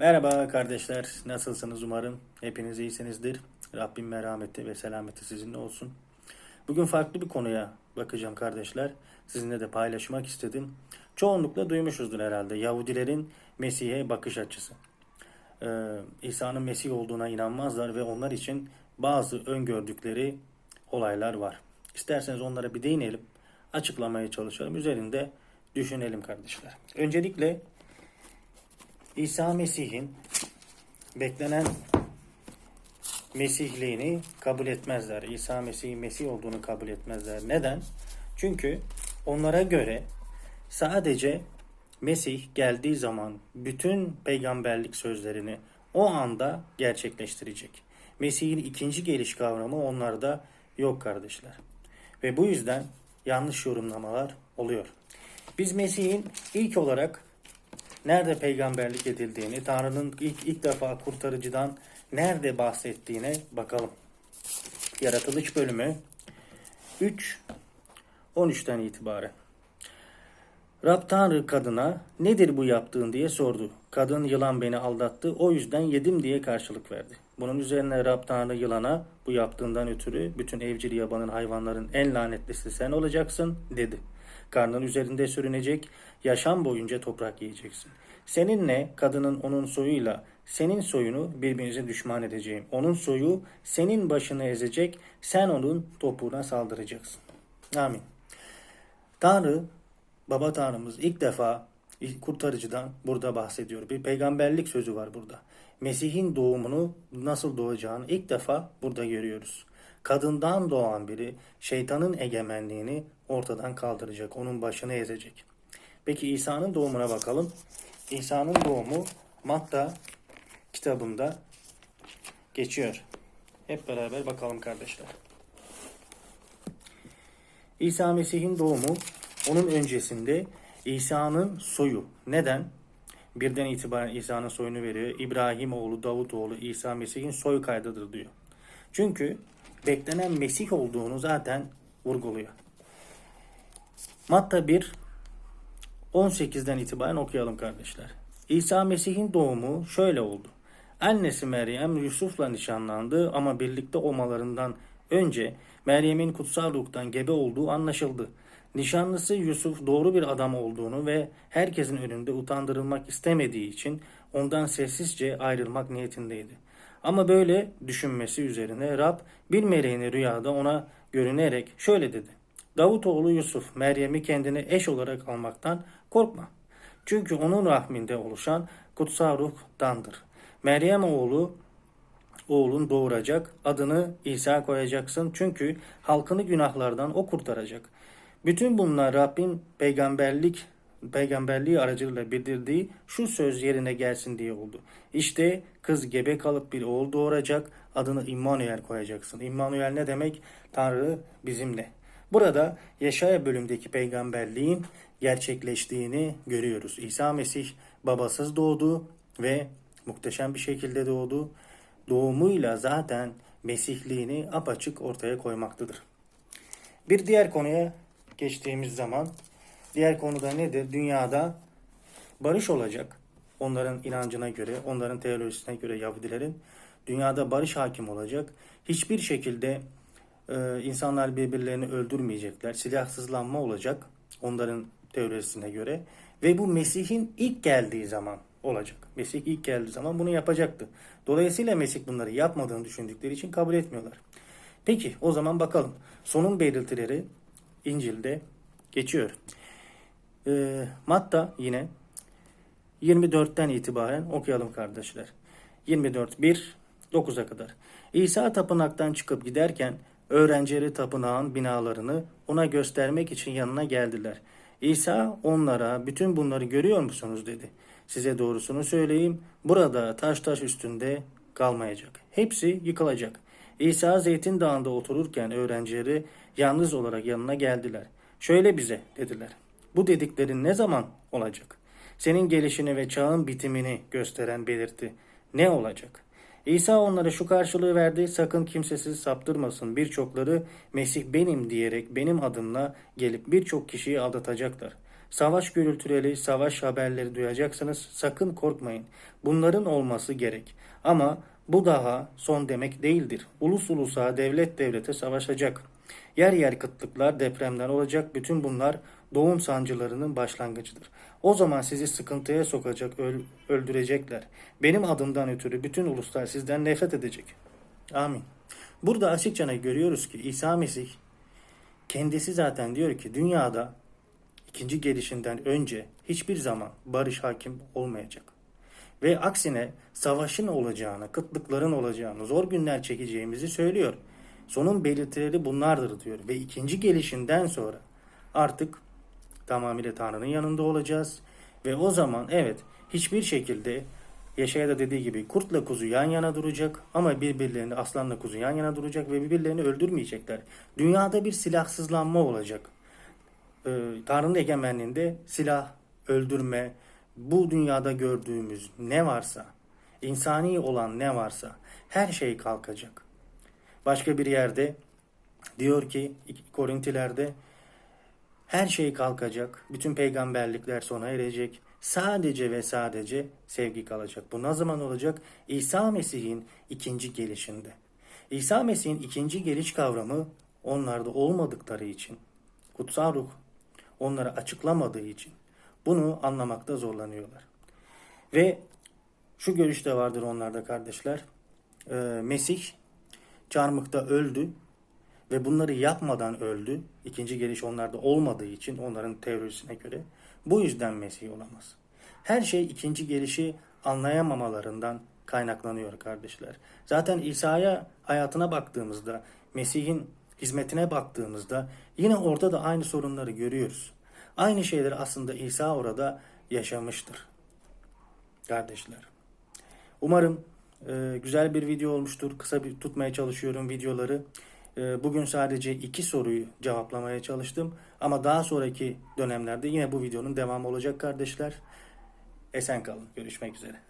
Merhaba kardeşler, nasılsınız umarım? Hepiniz iyisinizdir. Rabbim merhameti ve selameti sizinle olsun. Bugün farklı bir konuya bakacağım kardeşler. Sizinle de paylaşmak istedim. Çoğunlukla duymuşuzdur herhalde Yahudilerin Mesih'e bakış açısı. Ee, İsa'nın Mesih olduğuna inanmazlar ve onlar için bazı öngördükleri olaylar var. İsterseniz onlara bir değinelim, açıklamaya çalışalım, üzerinde düşünelim kardeşler. Öncelikle İsa Mesih'in beklenen Mesihliğini kabul etmezler. İsa Mesih'in Mesih olduğunu kabul etmezler. Neden? Çünkü onlara göre sadece Mesih geldiği zaman bütün peygamberlik sözlerini o anda gerçekleştirecek. Mesih'in ikinci geliş kavramı onlarda yok kardeşler. Ve bu yüzden yanlış yorumlamalar oluyor. Biz Mesih'in ilk olarak nerede peygamberlik edildiğini, Tanrı'nın ilk, ilk defa kurtarıcıdan nerede bahsettiğine bakalım. Yaratılış bölümü 3 13'ten itibaren. Rab Tanrı kadına nedir bu yaptığın diye sordu. Kadın yılan beni aldattı o yüzden yedim diye karşılık verdi. Bunun üzerine Rab Tanrı yılana bu yaptığından ötürü bütün evcil yabanın hayvanların en lanetlisi sen olacaksın dedi. Karnın üzerinde sürünecek, yaşam boyunca toprak yiyeceksin. Seninle kadının onun soyuyla senin soyunu birbirinize düşman edeceğim. Onun soyu senin başını ezecek, sen onun topuğuna saldıracaksın. Amin. Tanrı, Baba Tanrımız ilk defa kurtarıcıdan burada bahsediyor. Bir peygamberlik sözü var burada. Mesih'in doğumunu nasıl doğacağını ilk defa burada görüyoruz. Kadından doğan biri şeytanın egemenliğini ortadan kaldıracak. Onun başını ezecek. Peki İsa'nın doğumuna bakalım. İsa'nın doğumu Matta kitabında geçiyor. Hep beraber bakalım kardeşler. İsa Mesih'in doğumu onun öncesinde İsa'nın soyu. Neden? Birden itibaren İsa'nın soyunu veriyor. İbrahim oğlu, Davut oğlu İsa Mesih'in soy kaydıdır diyor. Çünkü beklenen Mesih olduğunu zaten vurguluyor. Matta 1 18'den itibaren okuyalım kardeşler. İsa Mesih'in doğumu şöyle oldu. Annesi Meryem Yusuf'la nişanlandı ama birlikte olmalarından önce Meryem'in kutsal ruhtan gebe olduğu anlaşıldı. Nişanlısı Yusuf doğru bir adam olduğunu ve herkesin önünde utandırılmak istemediği için ondan sessizce ayrılmak niyetindeydi. Ama böyle düşünmesi üzerine Rab bir meleğini rüyada ona görünerek şöyle dedi. Davutoğlu Yusuf Meryem'i kendine eş olarak almaktan korkma. Çünkü onun rahminde oluşan kutsal ruhdandır. Meryem oğlu oğlun doğuracak. Adını İsa koyacaksın. Çünkü halkını günahlardan o kurtaracak. Bütün bunlar Rabbin peygamberlik peygamberliği aracılığıyla bildirdiği şu söz yerine gelsin diye oldu. İşte kız gebe kalıp bir oğul doğuracak. Adını İmmanuel koyacaksın. İmmanuel ne demek? Tanrı bizimle. Burada Yaşaya bölümdeki peygamberliğin gerçekleştiğini görüyoruz. İsa Mesih babasız doğdu ve muhteşem bir şekilde doğdu. Doğumuyla zaten Mesihliğini apaçık ortaya koymaktadır. Bir diğer konuya geçtiğimiz zaman diğer konuda nedir? Dünyada barış olacak. Onların inancına göre, onların teolojisine göre Yahudilerin dünyada barış hakim olacak. Hiçbir şekilde e, insanlar birbirlerini öldürmeyecekler. Silahsızlanma olacak onların teorisine göre ve bu Mesih'in ilk geldiği zaman olacak. Mesih ilk geldiği zaman bunu yapacaktı. Dolayısıyla Mesih bunları yapmadığını düşündükleri için kabul etmiyorlar. Peki o zaman bakalım. Sonun belirtileri İncil'de geçiyor. E, Matta yine 24'ten itibaren okuyalım kardeşler. 24 1 9'a kadar. İsa tapınaktan çıkıp giderken öğrencileri tapınağın binalarını ona göstermek için yanına geldiler. İsa onlara bütün bunları görüyor musunuz dedi. Size doğrusunu söyleyeyim burada taş taş üstünde kalmayacak. Hepsi yıkılacak. İsa Zeytin Dağı'nda otururken öğrencileri yalnız olarak yanına geldiler. Şöyle bize dediler. Bu dediklerin ne zaman olacak? Senin gelişini ve çağın bitimini gösteren belirti ne olacak? İsa onlara şu karşılığı verdi. Sakın kimsesiz saptırmasın. Birçokları Mesih benim diyerek benim adımla gelip birçok kişiyi aldatacaklar. Savaş gürültüleri, savaş haberleri duyacaksınız. Sakın korkmayın. Bunların olması gerek. Ama bu daha son demek değildir. Ulus ulusa, devlet devlete savaşacak. Yer yer kıtlıklar, depremler olacak. Bütün bunlar doğum sancılarının başlangıcıdır. O zaman sizi sıkıntıya sokacak, öl- öldürecekler. Benim adımdan ötürü bütün uluslar sizden nefret edecek. Amin. Burada açıkça görüyoruz ki İsa Mesih kendisi zaten diyor ki dünyada ikinci gelişinden önce hiçbir zaman barış hakim olmayacak. Ve aksine savaşın olacağını, kıtlıkların olacağını, zor günler çekeceğimizi söylüyor. Sonun belirtileri bunlardır diyor. Ve ikinci gelişinden sonra artık tamamıyla Tanrı'nın yanında olacağız. Ve o zaman evet hiçbir şekilde Yaşaya da dediği gibi kurtla kuzu yan yana duracak ama birbirlerini aslanla kuzu yan yana duracak ve birbirlerini öldürmeyecekler. Dünyada bir silahsızlanma olacak. Ee, Tanrı'nın egemenliğinde silah, öldürme, bu dünyada gördüğümüz ne varsa, insani olan ne varsa her şey kalkacak. Başka bir yerde diyor ki Korintilerde her şey kalkacak. Bütün peygamberlikler sona erecek. Sadece ve sadece sevgi kalacak. Bu ne zaman olacak? İsa Mesih'in ikinci gelişinde. İsa Mesih'in ikinci geliş kavramı onlarda olmadıkları için, kutsal ruh onlara açıklamadığı için bunu anlamakta zorlanıyorlar. Ve şu görüş de vardır onlarda kardeşler. Ee, Mesih çarmıhta öldü ve bunları yapmadan öldü. İkinci geliş onlarda olmadığı için onların teorisine göre. Bu yüzden Mesih olamaz. Her şey ikinci gelişi anlayamamalarından kaynaklanıyor kardeşler. Zaten İsa'ya hayatına baktığımızda, Mesih'in hizmetine baktığımızda yine orada da aynı sorunları görüyoruz. Aynı şeyleri aslında İsa orada yaşamıştır. Kardeşler. Umarım e, güzel bir video olmuştur. Kısa bir tutmaya çalışıyorum videoları. E, bugün sadece iki soruyu cevaplamaya çalıştım. Ama daha sonraki dönemlerde yine bu videonun devamı olacak kardeşler. Esen kalın. Görüşmek üzere.